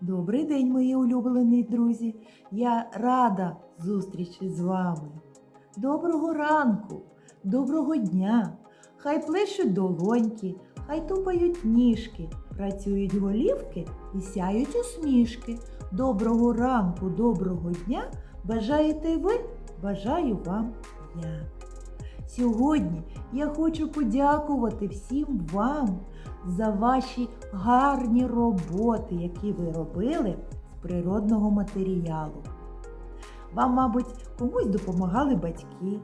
Добрий день, мої улюблені друзі. Я рада зустрічі з вами. Доброго ранку, доброго дня. Хай плещуть долоньки, хай тупають ніжки, працюють голівки і сяють усмішки. Доброго ранку, доброго дня. Бажаєте ви? Бажаю вам я. Сьогодні я хочу подякувати всім вам за ваші гарні роботи, які ви робили з природного матеріалу. Вам, мабуть, комусь допомагали батьки,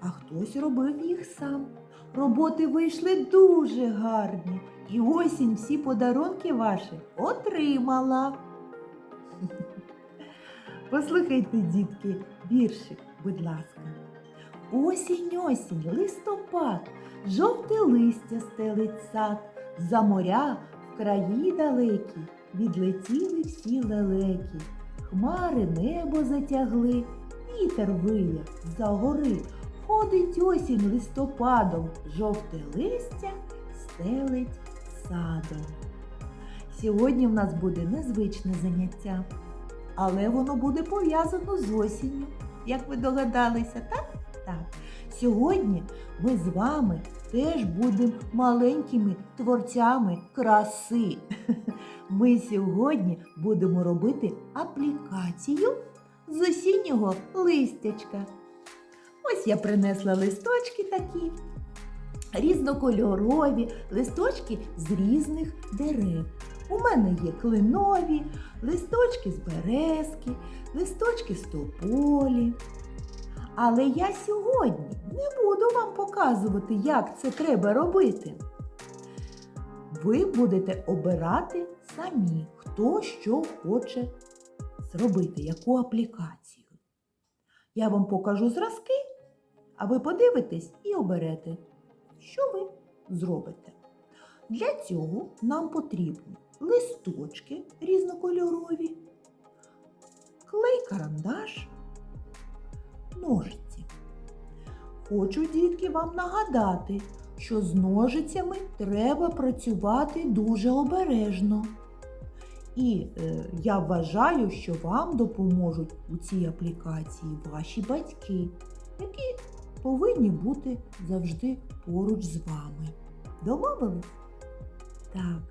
а хтось робив їх сам. Роботи вийшли дуже гарні, і осінь всі подарунки ваші отримала. Послухайте, дітки, віршик, будь ласка. Осінь, осінь, листопад, жовте листя стелить сад, за моря в краї далекі відлетіли всі лелеки, хмари небо затягли, вітер виє за гори, ходить осінь листопадом, жовте листя стелить садом. Сьогодні в нас буде незвичне заняття, але воно буде пов'язано з осінню. Як ви догадалися, так? Так. Сьогодні ми з вами теж будемо маленькими творцями краси. Ми сьогодні будемо робити аплікацію з осіннього листячка. Ось я принесла листочки такі, різнокольорові листочки з різних дерев. У мене є клинові, листочки з березки, листочки з тополі. Але я сьогодні не буду вам показувати, як це треба робити. Ви будете обирати самі, хто що хоче зробити, яку аплікацію. Я вам покажу зразки, а ви подивитесь і оберете, що ви зробите. Для цього нам потрібні листочки різнокольорові, клей-карандаш, ножиці. Хочу, дітки, вам нагадати, що з ножицями треба працювати дуже обережно. І е, я вважаю, що вам допоможуть у цій аплікації ваші батьки, які повинні бути завжди поруч з вами. Домовились? Так,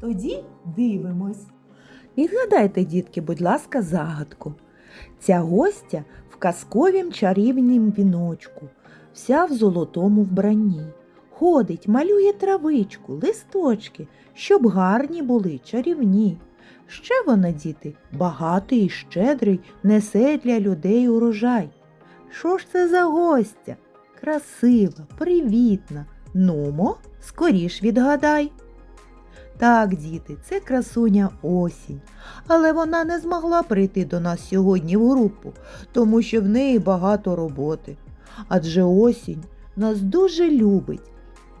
тоді дивимось. І гадайте, дітки, будь ласка, загадку. Ця гостя в казковім чарівнім віночку, вся в золотому вбранні. Ходить, малює травичку, листочки, щоб гарні були чарівні. Ще вона, діти, багатий і щедрий, несе для людей урожай. Що ж це за гостя? Красива, привітна. Нумо, скоріш відгадай. Так, діти, це красуня осінь. Але вона не змогла прийти до нас сьогодні в групу, тому що в неї багато роботи. Адже осінь нас дуже любить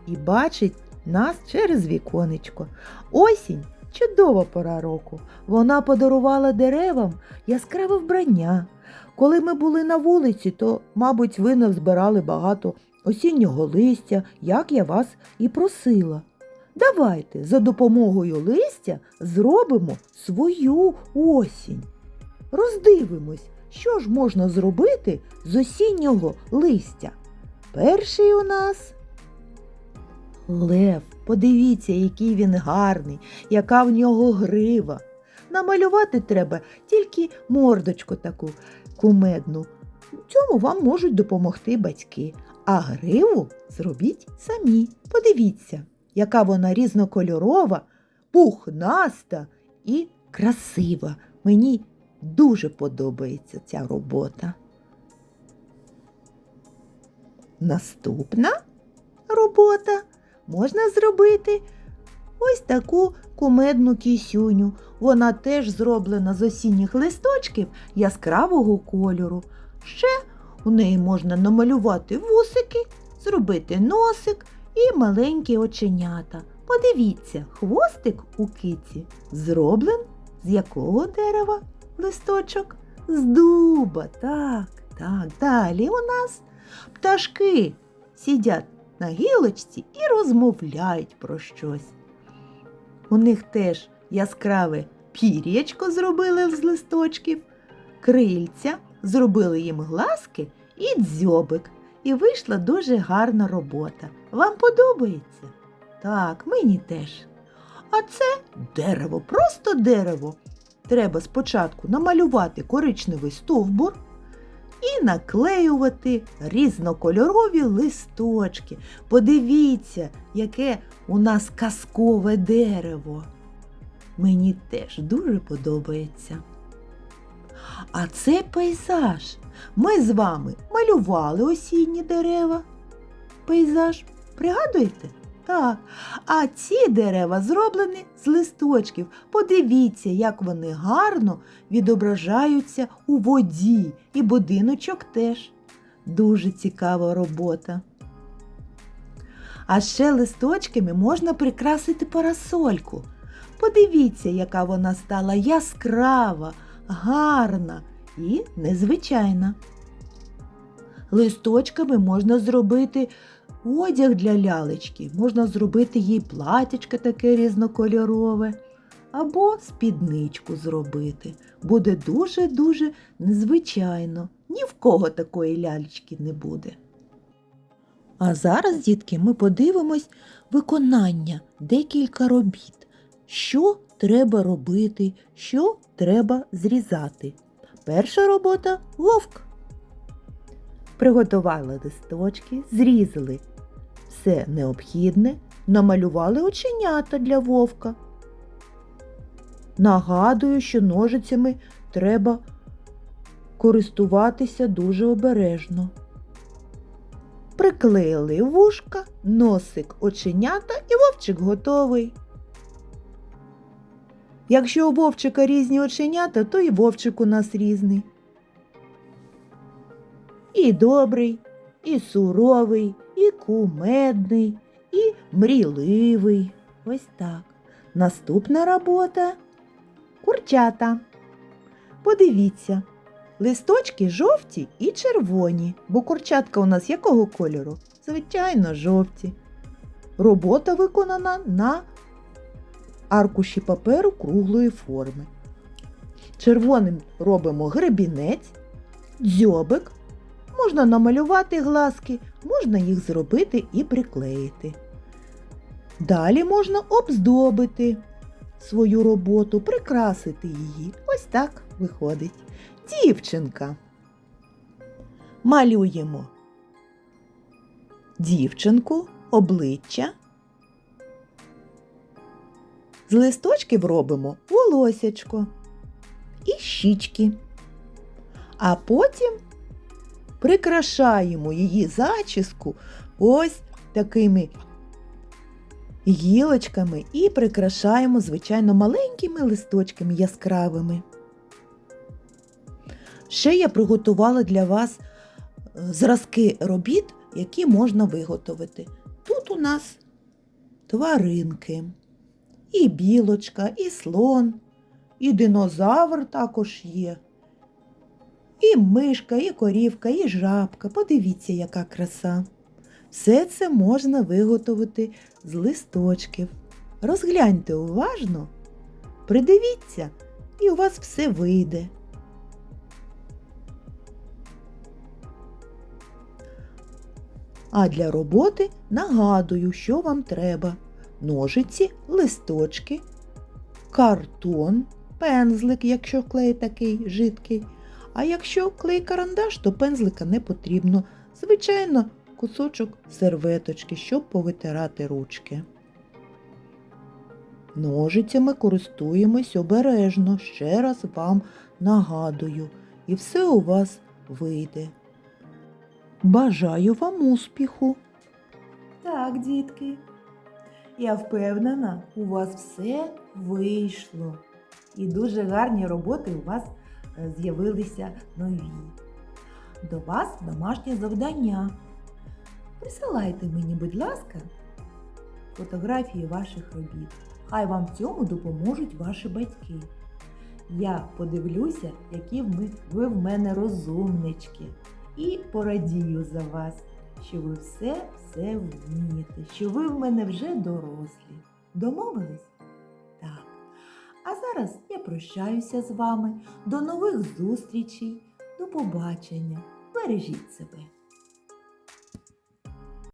і бачить нас через віконечко. Осінь чудова пора року. Вона подарувала деревам яскраве вбрання. Коли ми були на вулиці, то, мабуть, ви назбирали багато осіннього листя, як я вас і просила. Давайте за допомогою листя зробимо свою осінь. Роздивимось, що ж можна зробити з осіннього листя. Перший у нас лев. Подивіться, який він гарний, яка в нього грива. Намалювати треба тільки мордочку таку кумедну. В цьому вам можуть допомогти батьки. А гриву зробіть самі. Подивіться яка вона різнокольорова, пухнаста і красива. Мені дуже подобається ця робота. Наступна робота можна зробити ось таку кумедну кісюню. Вона теж зроблена з осінніх листочків яскравого кольору. Ще у неї можна намалювати вусики, зробити носик і маленькі оченята. Подивіться, хвостик у киці зроблен з якого дерева листочок? З дуба. Так, так. Далі у нас пташки сидять на гілочці і розмовляють про щось. У них теж яскраве пір'ячко зробили з листочків, крильця, зробили їм глазки і дзьобик. І вийшла дуже гарна робота. Вам подобається? Так, мені теж. А це дерево, просто дерево. Треба спочатку намалювати коричневий стовбур і наклеювати різнокольорові листочки. Подивіться, яке у нас казкове дерево. Мені теж дуже подобається. А це пейзаж. Ми з вами малювали осінні дерева. Пейзаж, пригадуєте? Так. А ці дерева зроблені з листочків. Подивіться, як вони гарно відображаються у воді, і будиночок теж. Дуже цікава робота. А ще листочками можна прикрасити парасольку. Подивіться, яка вона стала яскрава, гарна і незвичайна. Листочками можна зробити одяг для лялечки, можна зробити їй платячко таке різнокольорове, або спідничку зробити. Буде дуже-дуже незвичайно. Ні в кого такої лялечки не буде. А зараз, дітки, ми подивимось виконання декілька робіт. Що треба робити, що треба зрізати. Перша робота вовк. Приготували листочки, зрізали все необхідне, намалювали оченята для вовка. Нагадую, що ножицями треба користуватися дуже обережно. Приклеїли вушка, носик, оченята і вовчик готовий. Якщо у вовчика різні оченята, то і вовчик у нас різний. І добрий, і суровий, і кумедний, і мрійливий. Ось так. Наступна робота курчата. Подивіться, листочки жовті і червоні, бо курчатка у нас якого кольору? Звичайно, жовті. Робота виконана на аркуші паперу круглої форми. Червоним робимо гребінець, дзьобик, можна намалювати глазки, можна їх зробити і приклеїти. Далі можна обздобити свою роботу, прикрасити її. Ось так виходить. Дівчинка. Малюємо дівчинку, обличчя. З листочків робимо волосячко і щічки. А потім прикрашаємо її зачіску ось такими гілочками і прикрашаємо, звичайно, маленькими листочками яскравими. Ще я приготувала для вас е, зразки робіт, які можна виготовити. Тут у нас тваринки, і білочка, і слон, і динозавр також є. І мишка, і корівка, і жабка. Подивіться, яка краса. Все це можна виготовити з листочків. Розгляньте уважно, придивіться, і у вас все вийде. А для роботи нагадую, що вам треба. Ножиці, листочки, картон, пензлик, якщо клей такий жидкий. А якщо клей карандаш, то пензлика не потрібно. Звичайно, кусочок серветочки, щоб повитирати ручки. Ножицями користуємось обережно, ще раз вам нагадую, і все у вас вийде. Бажаю вам успіху! Так, дітки, я впевнена, у вас все вийшло. І дуже гарні роботи у вас е, з'явилися нові. До вас домашнє завдання. Присилайте мені, будь ласка, фотографії ваших робіт. Хай вам в цьому допоможуть ваші батьки. Я подивлюся, які ви, ви в мене розумнички. І порадію за вас, що ви все-все вмієте, що ви в мене вже дорослі. Домовились? Так. А зараз я прощаюся з вами. До нових зустрічей, до побачення. Бережіть себе.